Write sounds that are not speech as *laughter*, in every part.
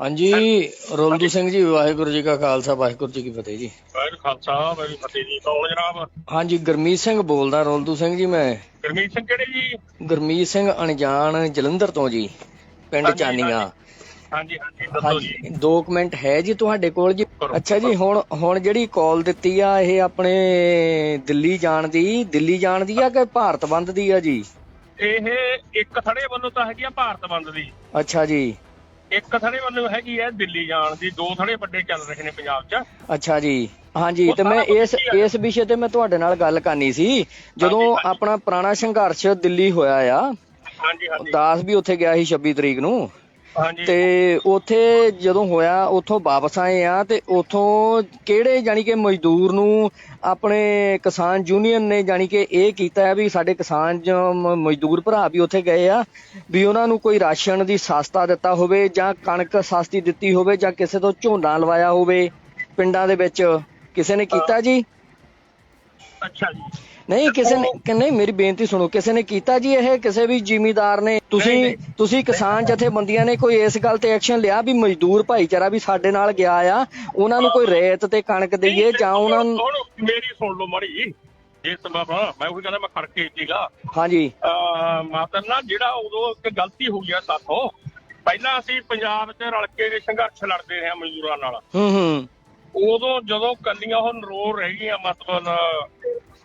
ਹਾਂਜੀ ਰੋਲਦੂ ਸਿੰਘ ਜੀ ਵਾਹਿਗੁਰੂ ਜੀ ਕਾ ਖਾਲਸਾ ਵਾਹਿਗੁਰੂ ਜੀ ਕੀ ਫਤਿਹ ਜੀ। ਵਾਹਿਗੁਰੂ ਖਾਲਸਾ ਵਾਹਿਗੁਰੂ ਫਤਿਹ ਜੀ ਕੌਣ ਜਨਾਬ? ਹਾਂਜੀ ਗਰਮੀਤ ਸਿੰਘ ਬੋਲਦਾ ਰੋਲਦੂ ਸਿੰਘ ਜੀ ਮੈਂ। ਗਰਮੀਤ ਸਿੰਘ ਕਿਹੜੇ ਜੀ? ਗਰਮੀਤ ਸਿੰਘ ਅਣਜਾਣ ਜਲੰਧਰ ਤੋਂ ਜੀ ਪਿੰਡ ਚਾਨੀਆਂ। ਹਾਂਜੀ ਹਾਂਜੀ ਦੱਸੋ ਜੀ। ਮਿੰਟ ਹੈ ਜੀ ਤੁਹਾਡੇ ਕੋਲ ਜੀ? ਅੱਛਾ ਜੀ ਹੁਣ ਹੁਣ ਜਿਹੜੀ ਕਾਲ ਦਿੱਤੀ ਆ ਇਹ ਆਪਣੇ ਦਿੱਲੀ ਜਾਣ ਦੀ ਦਿੱਲੀ ਜਾਣ ਦੀ ਆ ਕਿ ਭਾਰਤ ਬੰਦ ਦੀ ਆ ਜੀ? ਇਹ ਇੱਕ ਥੜੇ ਵੱਲੋਂ ਤਾਂ ਹੈਗੀ ਆ ਭਾਰਤ ਬੰਦ ਦੀ। ਅੱਛਾ ਜੀ। ਇੱਕ ਥੜੇ ਵੱਲੋਂ ਹੈਗੀ ਹੈ ਦਿੱਲੀ ਜਾਣ ਦੀ ਦੋ ਥੜੇ ਵੱਡੇ ਚੱਲ ਰਹੇ ਨੇ ਪੰਜਾਬ 'ਚ। ਅੱਛਾ ਜੀ। ਹਾਂਜੀ ਉਹ ਤੇ ਮੈਂ ਇਸ ਕੁਛ ਹੀ ਆ। ਇਸ ਵਿਸ਼ੇ ਤੇ ਮੈਂ ਤੁਹਾਡੇ ਨਾਲ ਗੱਲ ਕਰਨੀ ਸੀ। ਜਦੋਂ ਹਾਂਜੀ। ਆਪਣਾ ਪੁਰਾਣਾ ਸੰਘਰਸ਼ ਦਿੱਲੀ ਹੋਇਆ ਆ ਹਾਂਜੀ ਹਾਂਜੀ। ਦਾਸ ਵੀ ਉੱਥੇ ਗਿਆ ਸੀ 26 ਤਰੀਕ ਨੂੰ। ਤੇ ਉੱਥੇ ਜਦੋਂ ਹੋਇਆ ਉੱਥੋਂ ਵਾਪਸ ਆਏ ਆ ਤੇ ਉੱਥੋਂ ਕਿਹੜੇ ਜਾਨੀ ਕਿ ਮਜ਼ਦੂਰ ਨੂੰ ਆਪਣੇ ਕਿਸਾਨ ਯੂਨੀਅਨ ਨੇ ਜਾਨੀ ਕਿ ਇਹ ਕੀਤਾ ਹੈ ਵੀ ਸਾਡੇ ਕਿਸਾਨ ਮਜ਼ਦੂਰ ਭਰਾ ਵੀ ਉੱਥੇ ਗਏ ਆ ਵੀ ਉਹਨਾਂ ਨੂੰ ਕੋਈ ਰਾਸ਼ਨ ਦੀ ਸਸਤਾ ਦਿੱਤਾ ਹੋਵੇ ਜਾਂ ਕਣਕ ਸਸਤੀ ਦਿੱਤੀ ਹੋਵੇ ਜਾਂ ਕਿਸੇ ਤੋਂ ਝੋਨਾ ਲਵਾਇਆ ਹੋਵੇ ਪਿੰਡਾਂ ਦੇ ਵਿੱਚ ਕਿਸੇ ਨੇ ਕੀਤਾ ਜੀ? ਅੱਛਾ ਜੀ। ਨਹੀਂ ਕਿਸੇ ਨੇ ਕਿ ਨਹੀਂ ਮੇਰੀ ਬੇਨਤੀ ਸੁਣੋ ਕਿਸੇ ਨੇ ਕੀਤਾ ਜੀ ਇਹ? ਕਿਸੇ ਵੀ ਜ਼ਿਮੀਦਾਰ ਨੇ? ਤੁਸੀਂ। ਤੁਸੀਂ ਕਿਸਾਨ ਜਥੇਬੰਦੀਆਂ ਨੇ ਕੋਈ ਇਸ ਗੱਲ ਤੇ ਐਕਸ਼ਨ ਲਿਆ ਵੀ ਮਜ਼ਦੂਰ ਭਾਈਚਾਰਾ ਵੀ ਸਾਡੇ ਨਾਲ ਗਿਆ ਆ? ਉਹਨਾਂ ਨੂੰ ਕੋਈ ਰੇਤ ਤੇ ਕਣਕ ਦਈਏ ਜਾਂ ਉਹਨਾਂ ਨੂੰ ਮੇਰੀ ਸੁਣ ਲਓ ਮੜੀ ਜੇ। ਸਬਬ ਮੈਂ ਉਹੀ ਕਹਿੰਦਾ ਮੈਂ ਖੜ ਕੇ ਸੀਗਾ ਹਾਂਜੀ। ਮਾਤਰ ਨਾ ਜਿਹੜਾ ਉਦੋਂ ਇੱਕ ਗਲਤੀ ਹੋ ਗਿਆ ਸਾਥੋਂ ਪਹਿਲਾਂ ਅਸੀਂ ਪੰਜਾਬ 'ਚ ਰਲ ਕੇ ਸੰਘਰਸ਼ ਲੜਦੇ ਰਹੇ ਮਜ਼ਦੂਰਾਂ ਨਾਲ। ਹੂੰ ਹੂੰ। ਉਦੋਂ ਜਦੋਂ ਕੱਲੀਆਂ ਉਹ ਨਰੋ ਰਹਿ ਗਈਆਂ ਮਤਲਬ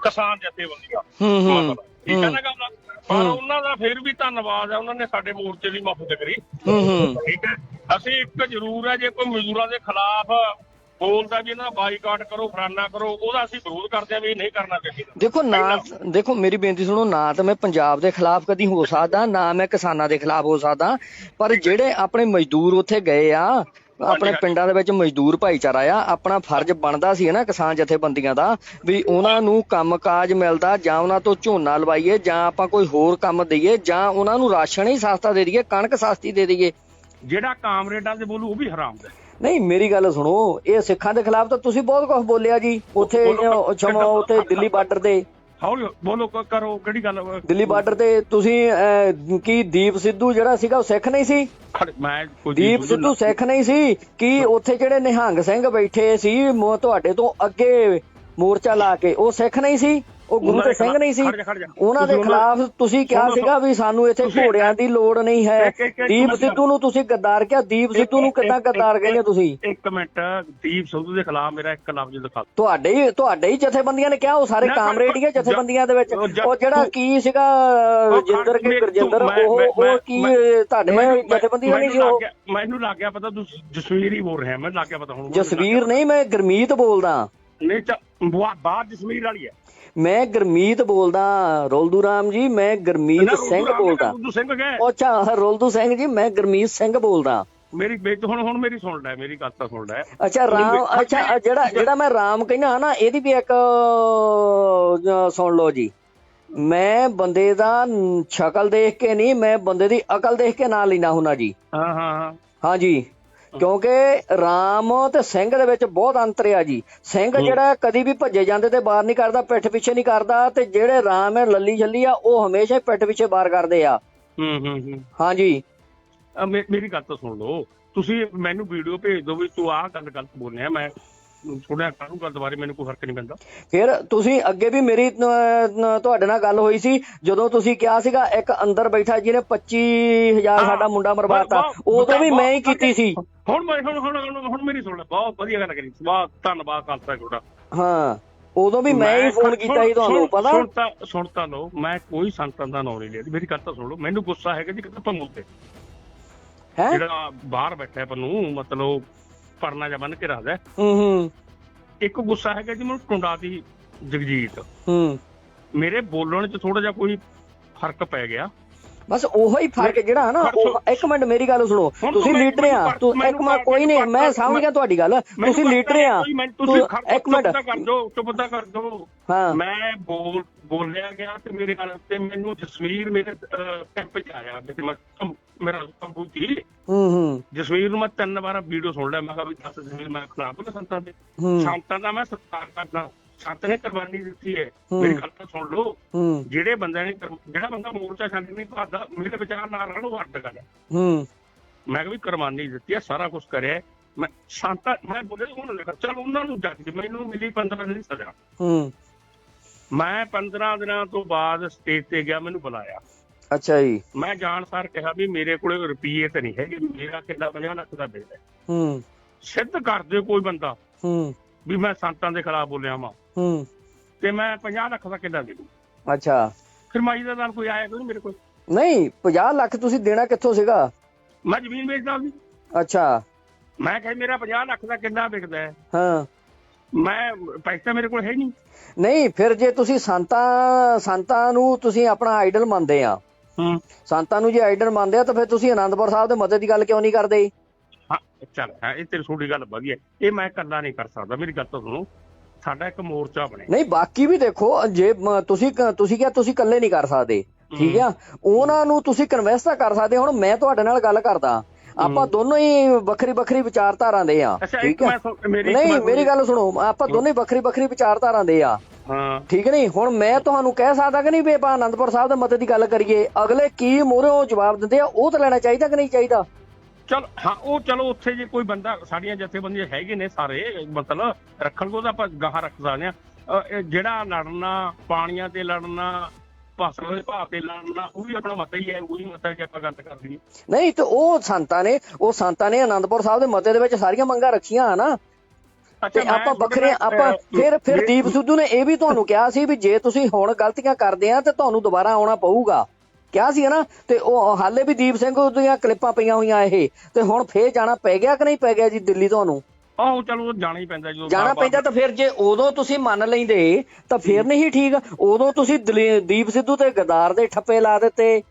ਕਿਸਾਨ ਜਥੇਬੰਦੀਆਂ। ਹੂੰ ਹੂੰ। ਠੀਕ ਹੈ। ਨਾ ਗੱਲ ਪਰ। ਉਹਨਾਂ ਦਾ ਫਿਰ ਵੀ ਧੰਨਵਾਦ ਹੈ ਉਹਨਾਂ ਨੇ ਸਾਡੇ ਮੋਰਚੇ ਦੀ ਮਦਦ ਕਰੀ। ਹੂੰ ਹੂੰ। ਠੀਕ ਹੈ? ਅਸੀਂ ਇੱਕ ਜ਼ਰੂਰ ਹੈ ਜੇ ਕੋਈ ਮਜ਼ਦੂਰਾਂ ਦੇ ਖਿਲਾਫ ਬੋਲਦਾ ਵੀ ਇਹਨਾਂ ਦਾ ਬਾਈਕਾਟ ਕਰੋ ਫਰਾਨਾ ਕਰੋ ਉਹਦਾ ਅਸੀਂ ਵਿਰੋਧ ਕਰਦੇ ਹਾਂ ਵੀ ਨਹੀਂ ਕਰਨਾ ਚਾਹੀਦਾ। ਦੇਖੋ ਨਾ ਦੇਖੋ ਮੇਰੀ ਬੇਨਤੀ ਸੁਣੋ ਨਾ ਤਾਂ ਮੈਂ ਪੰਜਾਬ ਦੇ ਖਿਲਾਫ ਕਦੀ ਹੋ ਸਕਦਾ ਨਾ ਮੈਂ ਕਿਸਾਨਾਂ ਦੇ ਖਿਲਾਫ ਹੋ ਸਕਦਾ ਪਰ ਜਿਹੜੇ ਆਪਣੇ ਮਜ਼ਦੂਰ ਉੱਥੇ ਗਏ ਆ ਆਪਣੇ ਪਿੰਡਾਂ ਦੇ ਵਿੱਚ ਮਜ਼ਦੂਰ ਭਾਈਚਾਰਾ ਆ ਆਪਣਾ ਫਰਜ਼ ਬਣਦਾ ਸੀ ਨਾ ਕਿਸਾਨ ਜਥੇਬੰਦੀਆਂ ਦਾ ਵੀ ਉਹਨਾਂ ਨੂੰ ਕੰਮਕਾਜ ਮਿਲਦਾ ਜਾਂ ਉਹਨਾਂ ਤੋਂ ਝੋਨਾ ਲਵਾਈਏ ਜਾਂ ਆਪਾਂ ਕੋਈ ਹੋਰ ਕੰਮ ਦਈਏ ਜਾਂ ਉਹਨਾਂ ਨੂੰ ਰਾਸ਼ਨ ਹੀ ਸਸਤਾ ਦੇ ਦਈਏ ਕਣਕ ਸਸਤੀ ਦੇ ਦਈਏ। ਜਿਹੜਾ ਕਾਮਰੇਡਾਂ ਦੇ ਬੋਲੂ ਉਹ ਵੀ ਹਰਾਮ ਹੈ ਨਹੀਂ ਮੇਰੀ ਗੱਲ ਸੁਣੋ ਇਹ ਸਿੱਖਾਂ ਦੇ ਖਿਲਾਫ ਤਾਂ ਤੁਸੀਂ ਬਹੁਤ ਕੁਝ ਬੋਲਿਆ ਜੀ ਉੱਥੇ ਛਮਾ ਉੱਥੇ ਦਿੱਲੀ ਬਾਰਡਰ ਤੇ। ਹੌਲੀ ਬੋਲੋ ਕ- ਕਰੋ ਕਿਹੜੀ ਗੱਲ ਦਿੱਲੀ ਬਾਰਡਰ ਤੇ ਤੁਸੀਂ ਅਹ, ਕੀ ਦੀਪ ਸਿੱਧੂ ਜਿਹੜਾ ਸੀਗਾ ਉਹ ਸਿੱਖ ਨਹੀਂ ਸੀ? ਖੜ- ਮੈਂ ਕੋਈ ਦੀਪ ਸਿੱਧੂ ਸਿੱਖ ਨਹੀਂ ਸੀ? ਕੀ ਉੱਥੇ ਜਿਹੜੇ ਨਿਹੰਗ ਸਿੰਘ ਬੈਠੇ ਸੀ ਮੋ- ਤੁਹਾਡੇ ਤੋਂ ਅੱਗੇ ਮੋਰਚਾ ਲਾ ਕੇ ਉਹ ਸਿੱਖ ਨਹੀਂ ਸੀ? ਉਹ ਗੁਰੂ ਤੇ ਸਿੰਘ ਨਹੀਂ ਸੀ। ਜਾ, ਜਾ। ਉਹਨਾਂ ਦੇ ਖਿਲਾਫ ਤੁਸੀਂ ਕਿਹਾ ਸੀਗਾ ਵੀ ਸਾਨੂੰ ਇੱਥੇ ਘੋੜਿਆਂ ਦੀ ਲੋੜ ਨਹੀਂ ਹੈ। ਦੀਪ। ਸਿੱਧੂ ਨੂੰ ਤੁਸੀਂ ਗੱਦਾਰ ਕਿਹਾ। ਦੀਪ ਸਿੱਧੂ ਨੂੰ ਕਿੱਦਾਂ ਗੱਦਾਰ ਕਹਿੰਦੇ ਤੁਸੀਂ? ਇੱਕ ਮਿੰਟ। ਦੀਪ ਸਿੱਧੂ ਦੇ ਖਿਲਾਫ ਮੇਰਾ ਇੱਕ ਲਫ਼ਜ਼ ਦਿਖਾ। ਤੁਹਾਡੇ ਹੀ ਤੁਹਾਡੇ ਹੀ ਜਥੇਬੰਦੀਆਂ ਨੇ ਕਿਹਾ ਉਹ ਸਾਰੇ ਨਾ, ਕਾਮਰੇਡ ਹੀ ਆ ਜ- ਜਥੇਬੰਦੀਆਂ ਦੇ ਵਿੱਚ। ਉਹ ਜ- ਜਿਹੜਾ ਕੀ ਸੀਗਾ ਜਿੰਦਰ ਕੇ ਮੈਂ- ਗੁਰਜਿੰਦਰ ਮੈਂ- ਉਹ ਮੈਂ- ਉਹ ਕੀ ਮੈਂ- ਤੁਹਾਡੇ ਜਥੇਬੰਦੀਆਂ ਨਹੀਂ ਗਿਆ- ਮੈਨੂੰ ਲੱਗ ਗਿਆ ਪਤਾ ਤੂੰ ਜਸਵੀਰ ਹੀ ਬੋਲ ਰਿਹਾ ਮੈਨੂੰ ਲੱਗ ਗਿਆ ਪਤਾ ਹੁਣ ਜਸਵੀਰ ਨਹੀਂ ਮੈਂ ਗਰਮੀਤ ਬੋਲਦਾ। ਨਹੀਂ ਤਾਂ ਬਾ- ਬਾਹਰ ਜਸਵੀਰ ਵਾਲੀ ਹੈ। ਮੈਂ ਗਰਮੀਤ ਬੋਲਦਾ ਰੋਲਦੂ ਰਾਮ ਜੀ ਮੈਂ ਗਰਮੀਤ ਸਿੰਘ ਬੋਲਦਾ। ਸਿੰਘ ਅੱਛਾ ਰੋਲਦੂ ਸਿੰਘ ਜੀ ਮੈਂ ਗਰਮੀਤ ਸਿੰਘ ਬੋਲਦਾ। ਮੇਰੀ ਬੇਟ ਹੁਣ ਹੁਣ ਮੇਰੀ ਸੁਣ ਲੈ ਮੇਰੀ ਗੱਲ ਤਾਂ ਸੁਣ ਲੈ। ਅੱਛਾ ਰਾਮ ਅੱਛਾ ਜਿਹੜਾ ਜਿਹੜਾ ਮੈਂ ਰਾਮ ਕਹਿੰਦਾ ਨਾ ਇਹਦੀ ਵੀ ਇੱਕ ਸੁਣ ਲਓ ਜੀ। ਮੈਂ ਬੰਦੇ ਦਾ ਸ਼ਕਲ ਦੇਖ ਕੇ ਨਹੀਂ ਮੈਂ ਬੰਦੇ ਦੀ ਅਕਲ ਦੇਖ ਕੇ ਨਾਂ ਲੈਣਾ ਹੁਣਾ ਜੀ। ਹਾਂ ਹਾਂ ਹਾਂ। ਹਾਂਜੀ ਕਿਉਂਕਿ ਰਾਮ ਤੇ ਸਿੰਘ ਦੇ ਵਿੱਚ ਬਹੁਤ ਅੰਤਰ ਆ ਜੀ। ਸਿੰਘ ਜਿਹੜਾ ਕਦੀ ਵੀ ਭੱਜੇ ਜਾਂਦੇ ਤੇ ਬਾਹਰ ਨਹੀਂ ਕਰਦਾ ਪਿੱਠ ਪਿੱਛੇ ਨਹੀਂ ਕਰਦਾ ਤੇ ਜਿਹੜੇ ਰਾਮ ਹੈ ਲੱਲੀ ਛੱਲੀ ਆ ਉਹ ਹਮੇਸ਼ਾ ਹੀ ਪਿੱਠ ਪਿੱਛੇ ਬਾਹਰ ਕਰਦੇ ਆ। ਹੂੰ ਹੂੰ ਹੂੰ। ਹਾਂਜੀ। ਮੇਰੀ ਗੱਲ ਤਾਂ ਸੁਣ ਲਓ। ਤੁਸੀਂ ਮੈਨੂੰ ਵੀਡੀਓ ਭੇਜ ਦਿਓ ਵੀ ਤੂੰ ਆਹ ਗੱਲ ਗਲਤ ਬੋਲਿਆ ਮੈਂ। ਸੁਣਿਆ ਕਰੂੰਗਾ ਦੁਬਾਰੇ ਮੈਨੂੰ ਕੋਈ ਫ਼ਰਕ ਨਹੀਂ ਪੈਂਦਾ। ਫਿਰ ਤੁਸੀਂ ਅੱਗੇ ਵੀ ਮੇਰੀ ਨ- ਤੁਹਾਡੇ ਨਾਲ ਗੱਲ ਹੋਈ ਸੀ ਜਦੋਂ ਤੁਸੀਂ ਕਿਹਾ ਸੀਗਾ ਇੱਕ ਅੰਦਰ ਬੈਠਾ ਜਿਹਨੇ 25000 ਸਾਡਾ ਮੁੰਡਾ ਮਰਵਾਤਾ ਉਦੋਂ ਵੀ ਮੈਂ ਹੀ ਕੀਤੀ ਸੀ। ਹੁਣ ਮੈਂ ਹੁਣ ਹੁਣ ਹੁਣ- ਮੇਰੀ ਸੁਣ ਲੈ ਬਹੁਤ ਵਧੀਆ ਗੱਲ ਕਰੀ ਬਹੁਤ ਧੰਨਵਾਦ ਕਰਤਾ ਤੁਹਾਡਾ। ਹਾਂ ਉਦੋਂ ਵੀ ਮੈਂ ਹੀ ਫੋਨ ਕੀਤਾ ਸੀ ਤੁਹਾਨੂੰ ਪਤਾ? ਸੁਣ ਤਾਂ ਸੁਣ ਤਾਂ ਲਓ ਮੈਂ ਕੋਈ ਸੰਤਾਂ ਦਾ ਨਾਮ ਨਹੀਂ ਲਿਆ। ਮੇਰੀ ਗੱਲ ਤਾਂ ਸੁਣ ਲਓ ਮੈਨੂੰ ਗੁੱਸਾ ਹੈਗਾ ਜੀ ਕਿਤੇ ਪੰਨੂ ਤੇ। ਹੈ? ਜਿਹੜਾ ਬਾਹਰ ਬੈਠਾ ਹੈ ਪੰਨੂ ਮਤਲਬ ਪਰਨਾ ਜਾਂ ਬੰਨ ਕੇ ਰੱਖਦਾ ਹੈ। ਹੂੰ ਹੂੰ। ਇੱਕ ਗੁੱਸਾ ਹੈਗਾ ਜੀ ਮੈਨੂੰ ਟੁੰਡਾ ਦੀ ਜਗਜੀਤ। ਹੂੰ। ਮੇਰੇ ਬੋਲਣ 'ਚ ਥੋੜਾ ਜਿਹਾ ਕੋਈ ਫ਼ਰਕ ਪੈ ਗਿਆ। ਬਸ ਉਹੋ ਹੀ ਫ਼ਰਕ ਜਿਹੜਾ ਨਾ ਉਹ ਇੱਕ ਮਿੰਟ ਮੇਰੀ ਗੱਲ ਸੁਣੋ। ਹੁਣ ਤੁਸੀਂ ਲੀਡਰ ਆ। ਮੈਨੂੰ ਤੂੰ ਮੈਨੂੰ ਇੱਕ ਮਿੰਟ ਕੋਈ ਨਹੀਂ ਮੈਂ ਸਮਝ ਗਿਆ ਤੁਹਾਡੀ ਗੱਲ। ਤੁਸੀਂ ਲੀਡਰ ਆ। ਮੈਨੂੰ ਤੂੰ ਤੁਸੀਂ ਖੜ- ਇੱਕ ਮਿੰਟ। ਚੁੱਪ ਤਾਂ ਕਰ ਦੋ ਚੁੱਪ ਤਾਂ ਕਰ ਦੋ ਹਾਂ। ਮੈਂ ਬੋਲ ਬੋਲਿਆ ਗਿਆ ਤੇ ਮੇਰੇ ਨਾਲ ਤੇ ਮੈਨੂੰ ਜਸਵੀਰ ਮੇਰੇ ਕੈਂਪ 'ਚ ਆਇਆ। ਤੇ ਮੈਂ ਕੰਮ- ਮੇਰਾ ਕੰਪੂ ਸੀ ਹੂੰ ਹੂੰ। ਜਸਵੀਰ ਨੂੰ ਮੈਂ ਤਿੰਨ ਵਾਰ ਵੀਡੀਓ ਸੁਣ ਲਿਆ। ਮੈਂ ਕਿਹਾ ਵੀ ਦੱਸ ਜਸਵੀਰ ਮੈਂ ਖਰਾਬ ਨਾ ਸੰਤਾਂ ਦੇ। ਹੂੰ। ਸੰਤਾਂ ਦਾ ਮੈਂ ਸਤਿਕਾਰ ਕਰਦਾ। ਸੰਤ ਨੇ ਕੁਰਬਾਨੀ ਦਿੱਤੀ ਹੈ। ਹੂੰ। ਮੇਰੀ ਗੱਲ ਤਾਂ ਸੁਣ ਲਓ। ਹੂੰ। ਜਿਹੜੇ ਬੰਦੇ ਨੇ ਕਰ- ਜਿਹੜਾ ਬੰਦਾ ਮੋਰਚਾ ਛੱਡ ਨਹੀਂ ਭਾਦਾ ਮੇਰੇ ਵਿਚਾਰ ਨਾਲ ਰਹਿਣ ਉਹ ਅੱਡ ਗੱਲ ਹੈ। ਹੂੰ। ਮੈਂ ਕਿਹਾ ਵੀ ਕੁਰਬਾਨੀ ਦਿੱਤੀ ਆ ਸਾਰਾ ਕੁਝ ਕਰਿਆ ਮੈਂ ਸ਼ਾਂਤਾ ਮੈਂ ਬੋਲੇ ਉਹਨਾਂ ਨੇ ਚਲ ਉਹਨਾਂ ਨੂੰ ਜੱਜ ਮੈਨੂੰ ਮਿਲੀ 15 ਦਿਨ ਦੀ ਸਜ਼ਾ। ਹੂੰ। ਮੈਂ 15 ਦਿਨਾਂ ਤੋਂ ਬਾਅਦ ਸਟੇਜ ਤੇ ਗਿਆ ਮੈਨੂੰ ਬੁਲਾਇਆ। ਅੱਛਾ ਜੀ। ਮੈਂ ਜਾਣ ਸਾਰ ਕਿਹਾ ਵੀ ਮੇਰੇ ਕੋਲੇ ਰੁਪਈਏ ਤੇ ਨਹੀਂ ਹੈਗੇ ਮੇਰਾ ਕਿੰਨਾ 50 ਲੱਖ ਦਾ ਬਿੱਲ ਹੈ। ਹੂੰ। ਸਿੱਧ ਕਰ ਦੇ ਕੋਈ ਬੰਦਾ। ਹੂੰ। ਵੀ ਮੈਂ ਸੰਤਾਂ ਦੇ ਖਿਲਾਫ ਬੋਲਿਆ ਵਾਂ। ਹੂੰ। ਤੇ ਮੈਂ 50 ਲੱਖ ਦਾ ਕਿੱਦਾਂ ਦੇ ਦੂੰ। ਅੱਛਾ। ਫਿਰ ਮਾਈ ਦਾ ਨਾਲ ਕੋਈ ਆਇਆ ਕੋਈ ਮੇਰੇ ਕੋਲ? ਨਹੀਂ 50 ਲੱਖ ਤੁਸੀਂ ਦੇਣਾ ਕਿੱਥੋਂ ਸੀਗਾ? ਮੈਂ ਜ਼ਮੀਨ ਵੇਚਦਾ ਸੀ। ਅੱਛਾ। ਮੈਂ ਕਿਹਾ ਮੇਰਾ 50 ਲੱਖ ਦਾ ਕਿੰਨਾ ਵਿਕਦਾ ਹੈ। ਹਾਂ। ਮੈਂ ਪੈਸਾ ਮੇਰੇ ਕੋਲ ਹੈ ਨਹੀਂ। ਨਹੀਂ ਫਿਰ ਜੇ ਤੁਸੀਂ ਸੰਤਾਂ ਸੰਤਾਂ ਨੂੰ ਤੁਸੀਂ ਆਪਣਾ ਆਈਡਲ ਮੰਨਦੇ ਆ ਹੂੰ। ਸੰਤਾਂ ਨੂੰ ਜੇ ਆਈਡਲ ਮੰਨਦੇ ਆ ਤਾਂ ਫਿਰ ਤੁਸੀਂ ਆਨੰਦਪੁਰ ਸਾਹਿਬ ਦੇ ਮਦਦ ਦੀ ਗੱਲ ਕਿਉਂ ਨਹੀਂ ਕਰਦੇ? ਹਾਂ ਚੱਲ ਹਾਂ ਇਹ ਤੇਰੀ ਛੋਟੀ ਗੱਲ ਵਧੀਆ। ਇਹ ਮੈਂ ਇਕੱਲਾ ਨਹੀਂ ਕਰ ਸਕਦਾ ਮੇਰੀ ਗੱਲ ਤਾਂ ਸੁਣੋ। ਸਾਡਾ ਇੱਕ ਮੋਰਚਾ ਬਣੇ ਨਹੀਂ ਬਾਕੀ ਵੀ ਦੇਖੋ ਜੇ ਤੁਸੀਂ ਤੁਸੀਂ ਕਿਹਾ ਤੁਸੀਂ ਇਕੱਲੇ ਨਹੀਂ ਕਰ ਸਕਦੇ ਠੀਕ ਆ? ਉਹਨਾਂ ਨੂੰ ਤੁਸੀਂ ਕਨਵੈਂਸ ਤਾਂ ਕਰ ਸਕਦੇ ਹੁਣ ਮੈਂ ਤੁਹਾਡੇ ਨਾਲ ਗੱਲ ਕਰਦਾ। ਆਪਾਂ ਦੋਨੋਂ ਹੀ ਵੱਖਰੀ ਵੱਖਰੀ ਵਿਚਾਰਧਾਰਾ ਦੇ ਆ ਠੀਕ ਇੱਕ ਨਹੀਂ ਮੇਰੀ ਗੱਲ ਸੁਣੋ ਆਪਾਂ ਦੋਨੇ ਵੱਖਰੀ ਵੱਖਰੀ ਵਿਚਾਰਧਾਰਾ ਦੇ ਆ। ਹਾਂ। ਠੀਕ ਨਹੀਂ? ਹੁਣ ਮੈਂ ਤੁਹਾਨੂੰ ਕਹਿ ਸਕਦਾ ਕਿ ਨਹੀਂ ਵੀ ਆਪਾਂ ਆਨੰਦਪੁਰ ਸਾਹਿਬ ਦੇ ਮਦਦ ਦੀ ਗੱਲ ਕਰੀਏ ਅਗਲੇ ਕੀ ਮੂਹਰੋਂ ਜਵਾਬ ਦਿੰਦੇ ਆ ਉਹ ਤਾਂ ਲੈਣਾ ਚਾਹੀਦਾ ਕਿ ਨਹੀਂ ਚਾਹੀਦਾ? ਚਲ ਹਾਂ ਉਹ ਚਲੋ ਉੱਥੇ ਜੇ ਕੋਈ ਬੰਦਾ ਸਾਡੀਆਂ ਜਥੇਬੰਦੀਆਂ ਹੈਗੇ ਨੇ ਸਾਰੇ ਮਤਲਬ ਰੱਖਣ ਕੋ ਤਾਂ ਆਪਾਂ ਗਾਹਾਂ ਰੱਖ ਸਕਦੇ ਆ ਜਿਹੜਾ ਲੜਨਾ ਪਾਣੀਆਂ ਤੇ ਲੜਨਾ ਭਾਸ਼ਣ ਦੇ ਭਾਅ ਤੇ ਲੜਨਾ ਉਹ ਵੀ ਆਪਣਾ ਮਤਾ ਹੀ ਹੈ ਉਹੀ ਮਤਾ ਜੇ ਆਪਾਂ ਗੱਲ ਕਰ ਲਈਏ ਨਹੀਂ ਤੇ ਉਹ ਸੰਤਾਂ ਨੇ ਉਹ ਸੰਤਾਂ ਨੇ ਆਨੰਦਪੁਰ ਸਾਹਿਬ ਦੇ ਮਤੇ ਦੇ ਵਿੱਚ ਸਾਰੀਆਂ ਮੰਗਾਂ ਰੱਖੀਆਂ ਆ ਨਾ ਤੇ ਆਪਾਂ ਵੱਖਰੇ ਆਪਾਂ ਫਿਰ ਫਿਰ ਦੀਪ ਸਿੱਧੂ ਨੇ ਇਹ ਵੀ ਤੁਹਾਨੂੰ ਕਿਹਾ ਸੀ ਵੀ ਜੇ ਤੁਸੀਂ ਹੁਣ ਗਲਤੀਆਂ ਕਰਦੇ ਆ ਤੇ ਤੁਹਾਨੂੰ ਦੁਬਾਰਾ ਆਉਣਾ ਪਊਗਾ। ਕਿਹਾ ਸੀ ਨਾ ਤੇ ਉਹ ਹਾਲੇ ਵੀ ਦੀਪ ਸਿੰਘ ਦੀਆਂ ਕਲਿੱਪਾਂ ਪਈਆਂ ਹੋਈਆਂ ਇਹ। ਤੇ ਹੁਣ ਫੇਰ ਜਾਣਾ ਪੈ ਗਿਆ ਕਿ ਨਹੀਂ ਪੈ ਗਿਆ ਜੀ ਦਿੱਲੀ ਤੁਹਾਨੂੰ? ਆਹੋ ਚਲੋ ਜਾਣਾ ਹੀ ਪੈਂਦਾ ਜਦੋਂ ਜਾਣਾ ਪੈਂਦਾ ਤਾਂ ਫਿਰ ਜੇ ਉਦੋਂ ਤੁਸੀਂ ਮੰਨ ਲੈਂਦੇ ਤਾਂ ਫਿਰ ਨਹੀਂ ਠੀਕ। ਉਦੋਂ ਤੁਸੀਂ ਦਲੀ- ਦੀਪ ਸਿੱਧੂ ਤੇ ਗਦਾਰ ਦੇ ਠੱਪੇ ਲਾ ਦਿੱਤੇ।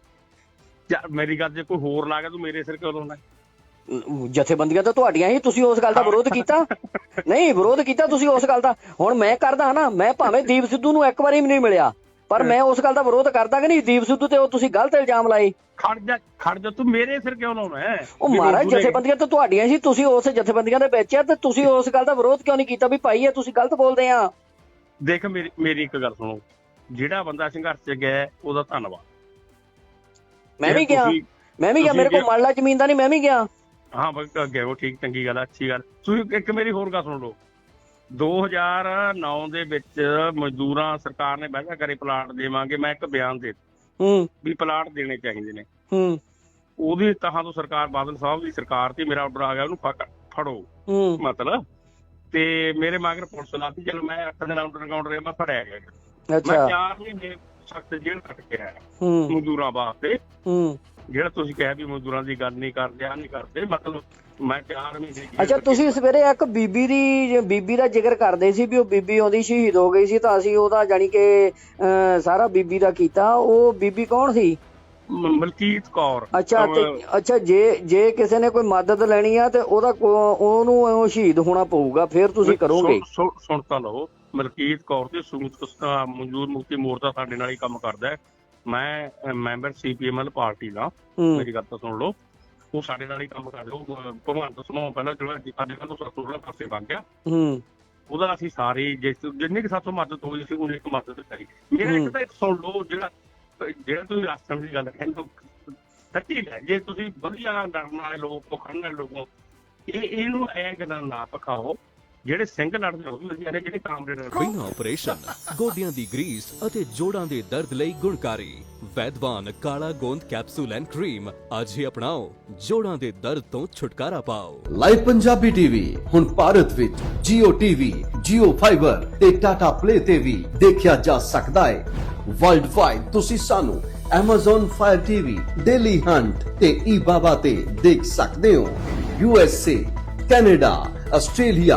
ਯਾਰ, ਮੇਰੀ ਗੱਲ ਜੇ ਕੋਈ ਹੋਰ ਲਾ ਗਿਆ ਤੂੰ ਮੇਰੇ ਸਿਰ ਕਿਉਂ ਲਾਉਣਾ ਜਥੇਬੰਦੀਆਂ ਤਾਂ ਤੁਹਾਡੀਆਂ ਹੀ ਤੁਸੀਂ ਉਸ ਗੱਲ ਦਾ ਵਿਰੋਧ ਕੀਤਾ। *laughs* ਨਹੀਂ ਵਿਰੋਧ ਕੀਤਾ ਤੁਸੀਂ ਉਸ ਗੱਲ ਦਾ। ਹੁਣ ਮੈਂ ਕਰਦਾ ਨਾ ਮੈਂ ਭਾਵੇਂ ਦੀਪ ਸਿੱਧੂ ਨੂੰ ਇੱਕ ਵਾਰੀ ਵੀ ਨਹੀਂ ਮਿਲਿਆ। ਪਰ ਮੈਂ ਉਸ ਗੱਲ ਦਾ ਵਿਰੋਧ ਕਰਦਾ ਕਿ ਨਹੀਂ ਦੀਪ ਸਿੱਧੂ ਤੇ ਉਹ ਤੁਸੀਂ ਗਲਤ ਇਲਜ਼ਾਮ ਲਾਏ। ਖੜ ਜਾ ਖੜ ਜਾ ਤੂੰ ਮੇਰੇ ਸਿਰ ਕਿਉਂ ਲਾਉਣਾ ਹੈ? ਉਹ ਮਹਾਰਾਜ ਜਥੇਬੰਦੀਆਂ ਤਾਂ ਤੁਹਾਡੀਆਂ ਸੀ ਤੁਸੀਂ ਉਸ ਜਥੇਬੰਦੀਆਂ ਦੇ ਵਿੱਚ ਆ ਤੇ ਤੁਸੀਂ ਉਸ ਗੱਲ ਦਾ ਵਿਰੋਧ ਕਿਉਂ ਨਹੀਂ ਕੀਤਾ ਵੀ ਭਾਈ ਇਹ ਤੁਸੀਂ ਗਲਤ ਬੋਲਦੇ ਆ? ਦੇਖ ਮੇਰੀ ਮੇਰੀ ਇੱਕ ਗੱਲ ਸੁਣੋ। ਜਿਹੜਾ ਬੰਦਾ ਸੰਘਰਸ਼ 'ਚ ਗਿਆ ਉਹਦਾ ਧੰਨਵਾਦ। ਮੈਂ ਵੀ ਗਿਆ। ਮੈਂ ਵੀ ਗਿਆ ਮੇਰੇ ਕੋਲ ਤੁਸੀਂ ਮੰਨ ਲਾ ਜ਼ਮੀਨ ਦਾ ਨਹੀਂ ਮੈਂ ਵੀ ਗਿਆ। ਹਾਂ ਬਸ ਗਏ ਉਹ ਠੀਕ ਚੰਗੀ ਗੱਲ ਅੱਛੀ ਗੱਲ। ਤੁਸੀਂ ਇੱਕ ਮੇਰੀ ਹੋਰ ਗੱਲ ਸੁਣ ਲਓ। 2009 ਦੇ ਵਿੱਚ ਮਜ਼ਦੂਰਾਂ ਸਰਕਾਰ ਨੇ ਵਾਅਦਾ ਕਰੇ ਪਲਾਟ ਦੇਵਾਂਗੇ ਮੈਂ ਇੱਕ ਬਿਆਨ ਦੇ ਹੂੰ। ਵੀ ਪਲਾਟ ਦੇਣੇ ਚਾਹੀਦੇ ਨੇ। ਹੂੰ। ਉਹਦੀ ਤਹਾਂ ਤੋਂ ਸਰਕਾਰ ਬਾਦਲ ਸਾਹਿਬ ਦੀ ਸਰਕਾਰ ਤੇ ਮੇਰਾ ਆਰਡਰ ਆ ਗਿਆ ਉਹਨੂੰ ਫੜੋ ਹੂੰ। ਮਤਲਬ ਤੇ ਮੇਰੇ ਮਗਰ ਪੁਲਿਸ ਲਾਤੀ ਚਲ ਮੈਂ 8 ਦਿਨ ਆਊਟਰ ਕਾਊਂਟਰ ਰਿਹਾ ਮੈਂ ਫੜਿਆ ਗਿਆ। ਮੈਂ ਅੱਛਾ। 4 ਮਹੀਨੇ ਸਖਤ ਜੇਲ੍ਹ ਕੱਟ ਕੇ ਆਇਆ। ਹੂੰ। ਮਜ਼ਦੂਰਾਂ ਵਾਸਤੇ। ਹੂੰ। ਜਿਹੜਾ ਤੁਸੀਂ ਕਿਹਾ ਵੀ ਮਜ਼ਦੂਰਾਂ ਦੀ ਗੱਲ ਨਹੀਂ ਕਰਦੇ ਆ ਨਹੀਂ ਕਰਦੇ ਮਤਲਬ ਮੈਂ 4 ਮਹੀਨੇ ਜੇਲ੍ਹ ਅੱਛਾ। ਤੁਸੀਂ ਸਵੇਰੇ ਇੱਕ ਬੀਬੀ ਦੀ ਬੀਬੀ ਦਾ ਜ਼ਿਕਰ ਕਰਦੇ ਸੀ ਵੀ ਉਹ ਬੀਬੀ ਆਉਂਦੀ ਸ਼ਹੀਦ ਹੋ ਗਈ ਸੀ ਤਾਂ ਅਸੀਂ ਉਹਦਾ ਜਾਨੀ ਕਿ ਸਾਰਾ ਬੀਬੀ ਦਾ ਕੀਤਾ। ਉਹ ਬੀਬੀ ਕੌਣ ਸੀ? ਮਲਕੀਤ ਕੌਰ। ਅੱਛਾ ਤੇ ਅੱਛਾ ਜੇ ਜੇ ਕਿਸੇ ਨੇ ਕੋਈ ਮਦਦ ਲੈਣੀ ਆ ਤੇ ਉਹਦਾ ਉਹਨੂੰ ਉਹ ਸ਼ਹੀਦ ਹੋਣਾ ਪਊਗਾ ਫਿਰ ਤੁਸੀਂ ਕਰੋਗੇ। ਸੁਣ ਤਾਂ ਲਓ। ਮਲਕੀਤ ਕੌਰ ਤੇ ਸੂਤ ਮਨਜੂਰ ਮੁਕਤੀ ਮੋਰਚਾ ਸਾਡੇ ਨਾਲ ਹੀ ਕੰਮ ਕਰਦਾ ਹੈ। ਮੈਂ ਮੈਂਬਰ ਸੀਪੀਐਮਐਲ ਪਾਰਟੀ ਦਾ ਮੇਰੀ ਗੱਲ ਤਾਂ ਸੁਣ ਲਓ। ਉਹ ਸਾਡੇ ਨਾਲ ਹੀ ਕੰਮ ਕਰਦਾ ਉਹ ਭਗਵੰਤ ਸਮੂਹ ਪਹਿਲਾਂ ਜਿਹੜਾ ਸਾਡੇ ਨਾਲ ਸਤੂਰਾ ਪਾਸੇ ਬਣ ਗਿਆ। ਹੂੰ। ਉਹਦਾ ਅਸੀਂ ਸਾਰੇ ਜਿੰਨੀ ਕਿ ਸਾਥੋਂ ਮਦਦ ਹੋਈ ਸੀ ਉਹਨੇ ਇੱਕ ਮਦਦ ਕਰੀ। ਮੇਰਾ। ਇੱਕ ਤਾਂ ਇੱਕ ਸੁਣ ਲਓ ਜਿਹੜਾ ਜਿਹੜਾ ਤੁਸੀਂ ਰਾਸ਼ਟਰ ਦੀ ਗੱਲ ਕਹਿੰਦੇ ਸੱਚੀ ਹੈ ਜੇ ਤੁਸੀਂ ਵਧੀਆ ਲੜਨ ਵਾਲੇ ਲੋਕ ਹੋ ਖੜਨ ਵਾਲੇ ਲੋਕ ਇਹ ਇਹਨੂੰ ਐ ਗੱਲਾਂ ਨਾ ਪਕਾਓ ਜਿਹੜੇ ਸਿੰਘ ਲੜਦੇ ਹੋ ਵੀ ਵਧੀਆ ਨੇ ਜਿਹੜੇ ਕਾਮਰੇਡ ਨੇ ਬਿਨਾਂ ਆਪਰੇਸ਼ਨ ਗੋਡਿਆਂ ਦੀ ਗਰੀਸ ਅਤੇ ਜੋੜਾਂ ਦੇ ਦਰਦ ਲਈ ਗੁਣਕਾਰੀ। ਵੈਦਵਾਨ ਕਾਲਾ ਗੋਂਦ ਕੈਪਸੂਲ ਐਂਡ ਕਰੀਮ ਅੱਜ ਹੀ ਅਪਣਾਓ। ਜੋੜਾਂ ਦੇ ਦਰਦ ਤੋਂ ਛੁਟਕਾਰਾ ਪਾਓ। ਲਾਈਵ ਪੰਜਾਬੀ ਟੀਵੀ ਹੁਣ ਭਾਰਤ ਵਿੱਚ Jio TV, Jio Fiber ਤੇ Tata Play ਤੇ ਵੀ ਦੇਖਿਆ ਜਾ ਸਕਦਾ ਹੈ। ਵਰਲਡ ਵਾਈਡ ਤੁਸੀਂ ਸਾਨੂੰ Amazon Fire TV, Daily Hunt ਤੇ eBaba ਤੇ ਦੇਖ ਸਕਦੇ ਹੋ। USA, Canada, Australia,